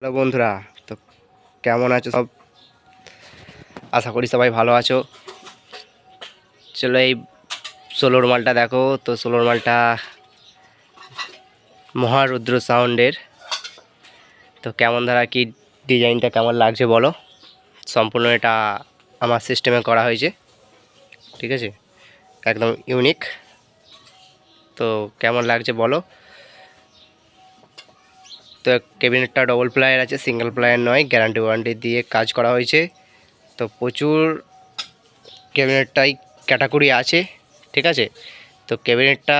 Hello বন্ধুরা, তো কেমন আছো সব? আশা করি সবাই ভালো আছো। চলো এই সোলোর মালটা দেখো, তো সোলোর মালটা মহারুদ্র সাউন্ডের। তো কেমন ধারা, কি ডিজাইনটা কেমন লাগছে বলো? সম্পূর্ণ এটা আমার সিস্টেমে করা হয়েছে, ঠিক আছে? একদম ইউনিক। তো কেমন লাগছে বলো? তো ক্যাবিনেটটা ডবল প্লায়ের আছে সিঙ্গেল প্লায়ের নয় গ্যারান্টি ওয়ারেন্টি দিয়ে কাজ করা হয়েছে। তো প্রচুর ক্যাবিনেটটাই ক্যাটাগরি আছে, ঠিক আছে? তো ক্যাবিনেটটা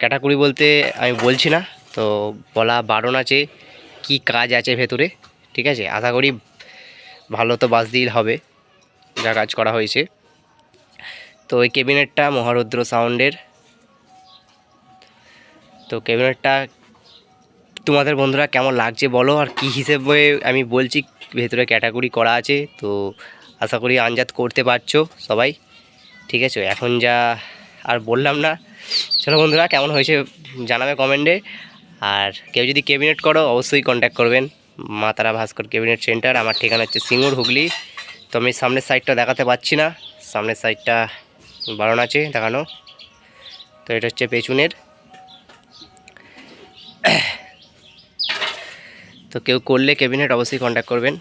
ক্যাটাগরি বলতে আমি বলছি না, তো বলা বারণ আছে কি কাজ আছে ভেতরে, ঠিক আছে? আশা করি ভালো তো বাস দিল হবে, যা কাজ করা হয়েছে। তো ওই ক্যাবিনেটটা মহারুদ্র সাউন্ডের। তো ক্যাবিনেটটা তোমাদের বন্ধুরা কেমন লাগছে বলো? আর কি হিসেবে আমি বলছি, ভেতরে ক্যাটাগরি করা আছে, তো আশা করি আনজাত করতে পারছ সবাই। ঠিক আছে, এখন যা আর বললাম না। চলো বন্ধুরা, কেমন হয়েছে জানাবে কমেন্টে আর কেউ যদি ক্যাবিনেট করো, অবশ্যই কন্ট্যাক্ট করবেন। মা তারা ভাস্কর ক্যাবিনেট সেন্টার আমার ঠিকানা হচ্ছে সিঙ্গুর হুগলি। তো আমি সামনের সাইডটা দেখাতে পাচ্ছি না। সামনের সাইডটা বারণ আছে দেখানো। তো এটা হচ্ছে পেছনের। তো কেউ করলে ক্যাবিনেট অবশ্যই কন্ট্যাক্ট করবেন।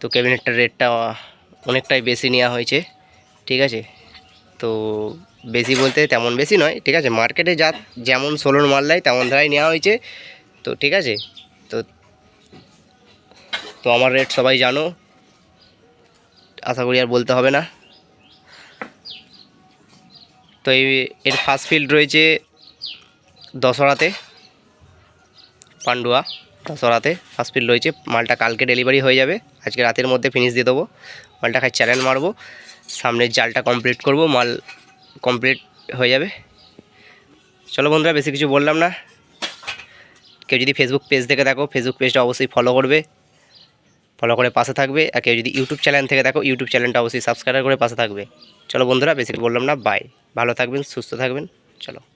তো ক্যাবিনেটটার রেটটা অনেকটাই বেশি নেওয়া হয়েছে, ঠিক আছে? তো বেশি বলতে তেমন বেশি নয়, ঠিক আছে? মার্কেটে যা, যেমন সোলোর মাল দেয়, তেমন ধারাই নেওয়া হয়েছে। তো ঠিক আছে? তো তো আমার রেট সবাই জানো, আশা করি আর বলতে হবে না। তো এই, এর ফার্স্ট ফিল্ড রয়েছে দশরাতে পান্ডুয়া। দশরাতে ফার্স্ট ফিল্ড রয়েছে। মালটা কালকে ডেলিভারি হয়ে যাবে। আজকে রাতের মধ্যে ফিনিশ দিয়ে দেবো। মালটা খাই চ্যানেল মারবো। সামনের জালটা কমপ্লিট করব। মাল কমপ্লিট হয়ে যাবে। চলো বন্ধুরা, বেশি কিছু বললাম না। কেউ যদি ফেসবুক পেজ থেকে দেখো ফেসবুক পেজটা অবশ্যই ফলো করবে। ফলো করে পাশে থাকবে। আর কেউ যদি ইউটিউব চ্যানেল থেকে দেখো ইউটিউব চ্যানেলটা অবশ্যই সাবস্ক্রাইব করে পাশে থাকবে। চলো বন্ধুরা, বেশি বললাম না। বাই ভালো থাকবেন, সুস্থ থাকবেন। চলো।